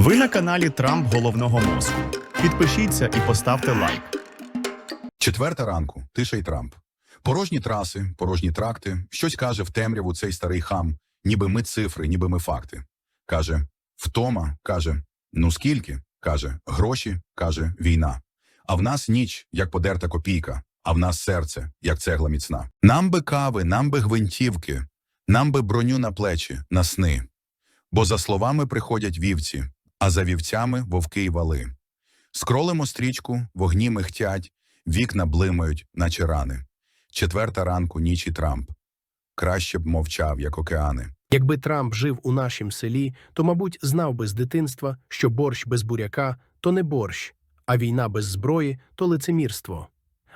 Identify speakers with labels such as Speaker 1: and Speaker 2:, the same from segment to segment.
Speaker 1: Ви на каналі Трамп головного мозку. Підпишіться і поставте лайк.
Speaker 2: Четверта ранку, тиша й Трамп. Порожні траси, порожні тракти. Щось каже в темряву цей старий хам, ніби ми цифри, ніби ми факти. Каже, втома, каже, ну скільки? Каже, гроші, каже, війна. А в нас ніч, як подерта копійка, а в нас серце, як цегла міцна. Нам би кави, нам би гвинтівки, нам би броню на плечі, на сни. Бо за словами приходять вівці, а за вівцями вовки й вали. Скролимо стрічку, вогні михтять, вікна блимають, наче рани. Четверта ранку, ніч і Трамп. Краще б мовчав, як океани.
Speaker 3: Якби Трамп жив у нашім селі, то, мабуть, знав би з дитинства, що борщ без буряка то не борщ, а війна без зброї то лицемірство.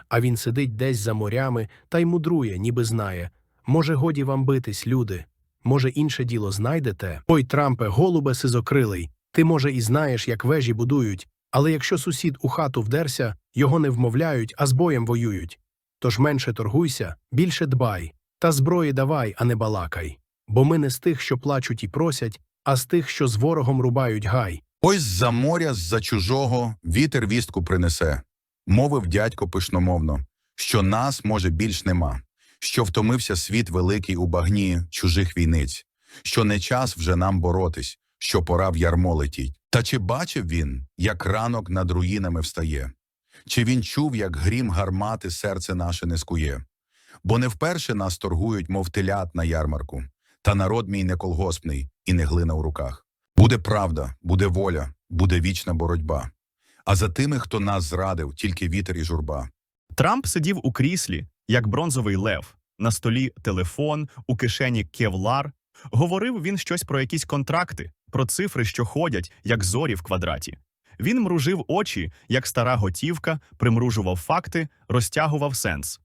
Speaker 3: А він сидить десь за морями та й мудрує, ніби знає. Може, годі вам битись, люди. Може, інше діло знайдете? Ой, Трампе, голубе сизокрилий. Ти, може, і знаєш, як вежі будують, але якщо сусід у хату вдерся, його не вмовляють, а з боєм воюють. Тож менше торгуйся, більше дбай, та зброї давай, а не балакай. Бо ми не з тих, що плачуть і просять, а з тих, що з ворогом рубають гай.
Speaker 2: Ось з-за моря, з-за чужого, вітер вістку принесе. Мовив дядько пишномовно, що нас, може, більш нема, що втомився світ великий у багні чужих війниць, що не час вже нам боротись, що пора в ярмо летіть. Та чи бачив він, як ранок над руїнами встає? Чи він чув, як грім гармати серце наше не скує? Бо не вперше нас торгують, мов телят на ярмарку, та народ мій не колгоспний і не глина у руках. Буде правда, буде воля, буде вічна боротьба. А за тими, хто нас зрадив, тільки вітер і журба.
Speaker 1: Трамп сидів у кріслі, як бронзовий лев, на столі телефон, у кишені кевлар. Говорив він щось про якісь контракти, про цифри, що ходять, як зорі в квадраті. Він мружив очі, як стара готівка, примружував факти, розтягував сенс.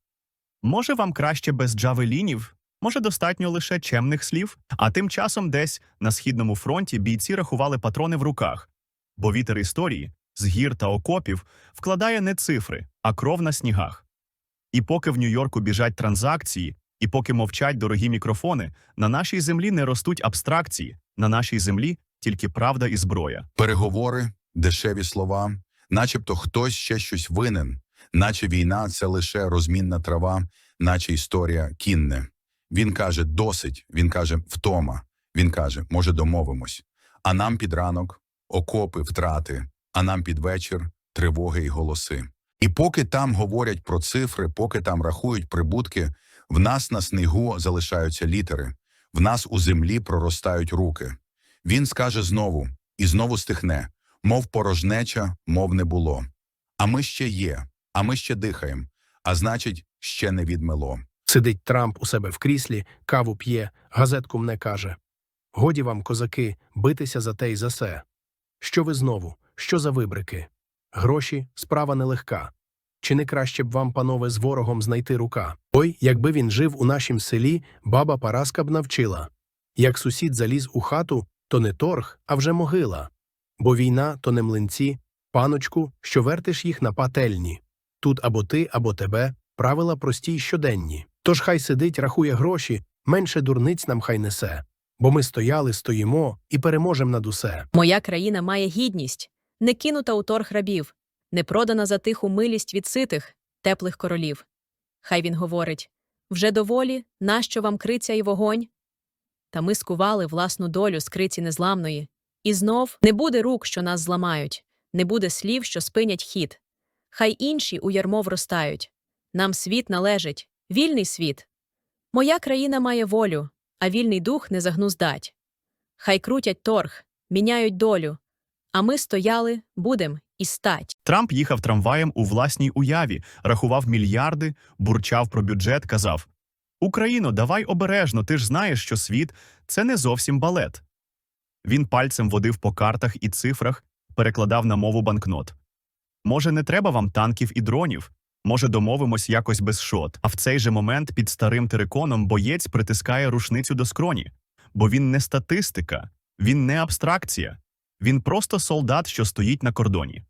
Speaker 1: Може, вам краще без джавелінів? Може, достатньо лише чемних слів? А тим часом десь на східному фронті бійці рахували патрони в руках, бо вітер історії з гір та окопів вкладає не цифри, а кров на снігах. І поки в Нью-Йорку біжать транзакції, і поки мовчать дорогі мікрофони, на нашій землі не ростуть абстракції, на нашій землі тільки правда і зброя.
Speaker 2: Переговори, дешеві слова, начебто хтось ще щось винен, наче війна це лише розмінна трава, наче історія кінне. Він каже досить, він каже втома, він каже, може, домовимось. А нам під ранок окопи, втрати, а нам під вечір тривоги й голоси. І поки там говорять про цифри, поки там рахують прибутки, в нас на снігу залишаються літери, в нас у землі проростають руки. Він скаже знову і знову стихне, мов порожнеча, мов не було. А ми ще є, а ми ще дихаємо, а значить, ще не відмело.
Speaker 3: Сидить Трамп у себе в кріслі, каву п'є, газетку мне каже. Годі вам, козаки, битися за те й за се. Що ви знову? Що за вибрики? Гроші справа нелегка. Чи не краще б вам, панове, з ворогом знайти рука? Ой, якби він жив у нашім селі, баба Параска б навчила. Як сусід заліз у хату, то не торг, а вже могила. Бо війна то не млинці, паночку, що вертиш їх на пательні. Тут або ти, або тебе, правила прості й щоденні. Тож хай сидить, рахує гроші, менше дурниць нам хай несе. Бо ми стояли, стоїмо і переможем над усе.
Speaker 4: Моя країна має гідність, не кинута у торг рабів, не продана за тиху милість від ситих, теплих королів. Хай він говорить вже доволі, нащо вам криця і вогонь? Та ми скували власну долю з криці незламної. І знов не буде рук, що нас зламають, не буде слів, що спинять хід. Хай інші у ярмо вростають. Нам світ належить, вільний світ. Моя країна має волю, а вільний дух не загнуздать. Хай крутять торг, міняють долю, а ми стояли, будем і стать.
Speaker 1: Трамп їхав трамваєм у власній уяві, рахував мільярди, бурчав про бюджет, казав: Україно, давай обережно, ти ж знаєш, що світ це не зовсім балет. Він пальцем водив по картах і цифрах, перекладав на мову банкнот. Може, не треба вам танків і дронів? Може, домовимось якось без шот. А в цей же момент під старим териконом боєць притискає рушницю до скроні. Бо він не статистика, він не абстракція, він просто солдат, що стоїть на кордоні.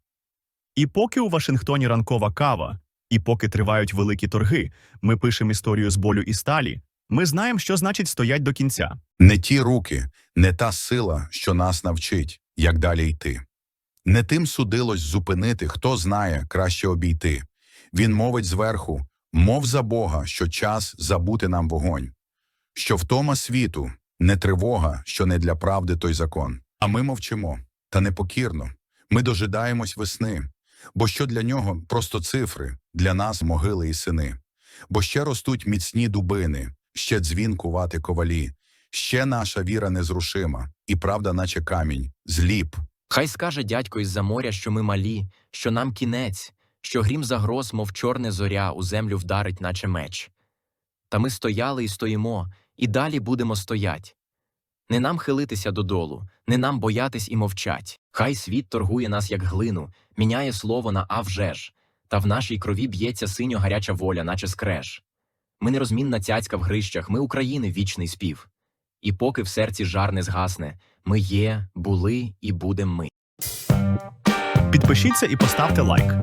Speaker 1: І поки у Вашингтоні ранкова кава, і поки тривають великі торги, ми пишемо історію з болю і сталі, ми знаємо, що значить стоять до кінця.
Speaker 2: Не ті руки, не та сила, що нас навчить, як далі йти. Не тим судилось зупинити, хто знає, краще обійти. Він мовить зверху, мов за Бога, що час забути нам вогонь. Що втома світу не тривога, що не для правди той закон. А ми мовчимо, та непокірно. Ми дожидаємось весни, бо що для нього просто цифри, для нас могили і сини. Бо ще ростуть міцні дубини, ще дзвін кувати ковалі, ще наша віра незрушима, і правда, наче камінь, зліп.
Speaker 5: Хай скаже дядько із-за моря, що ми малі, що нам кінець, що грім загроз, мов чорне зоря, у землю вдарить, наче меч. Та ми стояли і стоїмо, і далі будемо стоять. Не нам хилитися додолу, не нам боятись і мовчать. Хай світ торгує нас, як глину, міняє слово на «а вже ж», та в нашій крові б'ється синьо гаряча воля, наче скреж. Ми нерозмінна цяцька в грищах, ми України вічний спів. І поки в серці жар не згасне, ми є, були і будем ми.
Speaker 1: Підпишіться і поставте лайк.